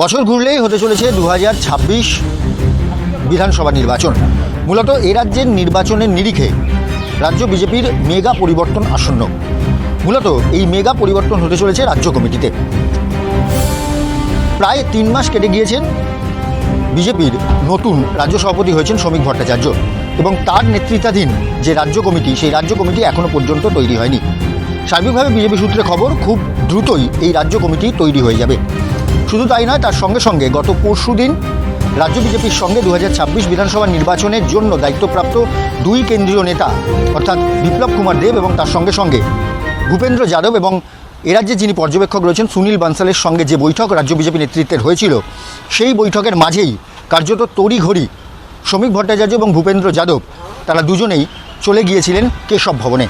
বছর ঘুরলেই হতে চলেছে দু হাজার ছাব্বিশ বিধানসভা নির্বাচন। মূলত এ রাজ্যের নির্বাচনের নিরিখে রাজ্য বিজেপির মেগা পরিবর্তন আসন্ন। মূলত এই মেগা পরিবর্তন হতে চলেছে রাজ্য কমিটিতে। প্রায় তিন মাস কেটে গিয়েছেন বিজেপির নতুন রাজ্য সভাপতি হয়েছেন শ্রমিক ভট্টাচার্য এবং তার নেতৃত্বাধীন যে রাজ্য কমিটি, সেই রাজ্য কমিটি এখনও পর্যন্ত তৈরি হয়নি। সার্বিকভাবে বিজেপি সূত্রে খবর, খুব দ্রুতই এই রাজ্য কমিটি তৈরি হয়ে যাবে। শুধু তাই নয়, তার সঙ্গে সঙ্গে গত পরশু দিন রাজ্য বিজেপির সঙ্গে দু হাজার ছাব্বিশ বিধানসভা নির্বাচনের জন্য দায়িত্বপ্রাপ্ত দুই কেন্দ্রীয় নেতা, অর্থাৎ বিপ্লব কুমার দেব এবং তার সঙ্গে সঙ্গে ভূপেন্দ্র যাদব এবং এ রাজ্যে যিনি পর্যবেক্ষক রয়েছেন সুনীল বানসালের সঙ্গে যে বৈঠক রাজ্য বিজেপি নেতৃত্বের হয়েছিল, সেই বৈঠকের মাঝেই কার্যত তড়িঘড়ি শ্রমিক ভট্টাচার্য এবং ভূপেন্দ্র যাদব, তারা দুজনেই চলে গিয়েছিলেন কেশব ভবনে।